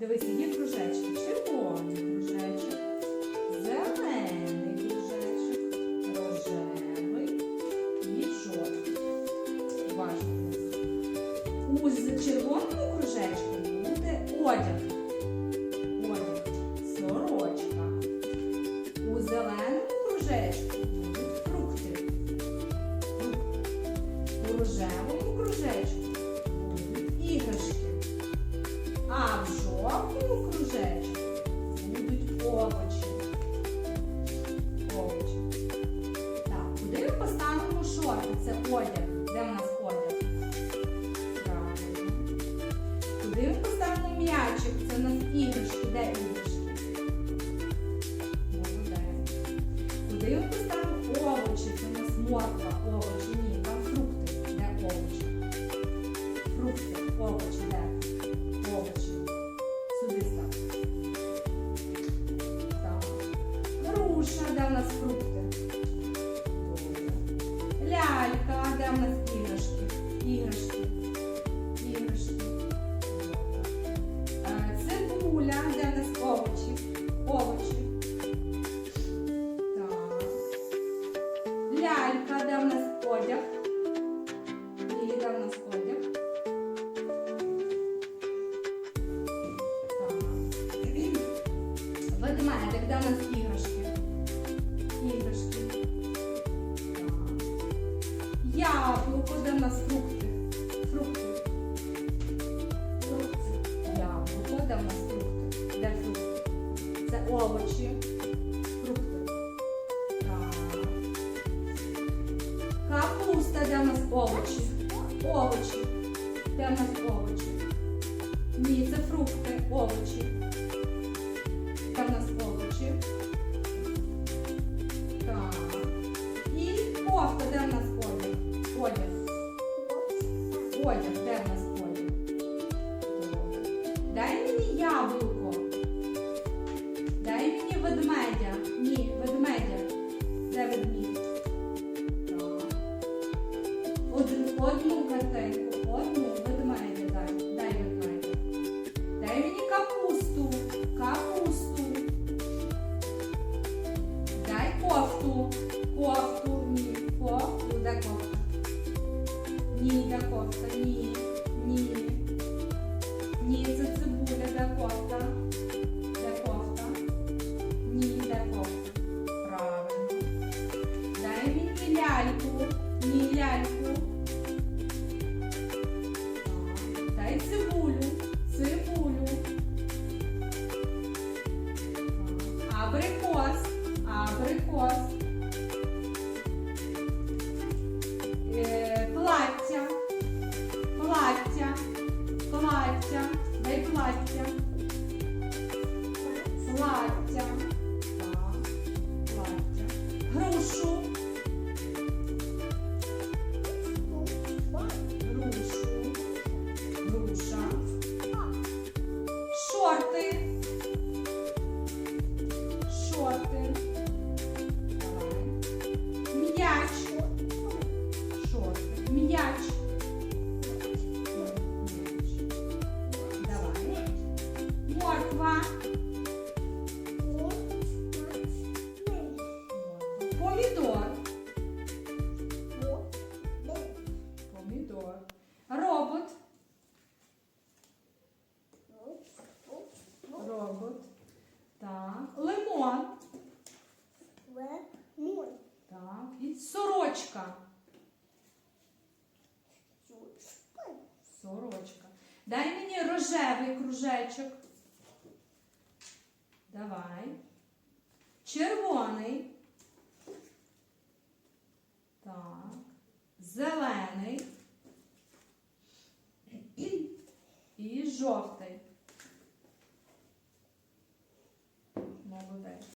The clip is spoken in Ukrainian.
Дивись, є кружечки. Червоний кружечок, зелений кружечок, рожевий і жовтий. Уважно. У з- червоному кружечку буде одяг. Одяг. Сорочка. У зеленому кружечку будуть фрукти. У рожевому кружечку жовтому будуть овочі. Овочі. Так, куди ми поставимо шорти? Це одяг. Де в нас одяг? Правильно. Куди ми поставимо м'ячик? Це в нас іграшки. Де іграшки? Молодець. Куди ми поставимо овочі? Це в нас морква, нас іграшки? Іграшки. Іграшки. Добре. Е, де в нас овочі? Овочі. Так. Лялька, де в нас одяг? І де в нас одяг? Так. Ведмедик, де нас? Іграшки. Де в нас фрукти? Де фрукти? Це овочі. Фрукти. Капуста, де в нас овочі? Овочі. Де в нас овочі? Ні, це фрукти, овочі. Де в нас овочі? Так. І кофта, де в нас одяг? Одяг. Одяг? одну картинку, одну ведмедя дай. Дай ведмедя. Дай мені капусту. Капусту. Дай кофту. Кофту. Ні. Кофту. Де кофта? Ні, де кофта. Ні. Ні. Ні, це цибуля. Де кофта? Де кофта? Ні, де кофта. Правильно. Дай мені ляльку. Ні, ляльку. Абрикос. Абрикос. Е, плаття. Плаття. Плаття. Дай плаття. Плаття. Робот. Так. Лимон. Так. І сорочка. Сорочка. Дай мені рожевий кружечок. Давай. Червоний. Так. Зелений. І жовтий.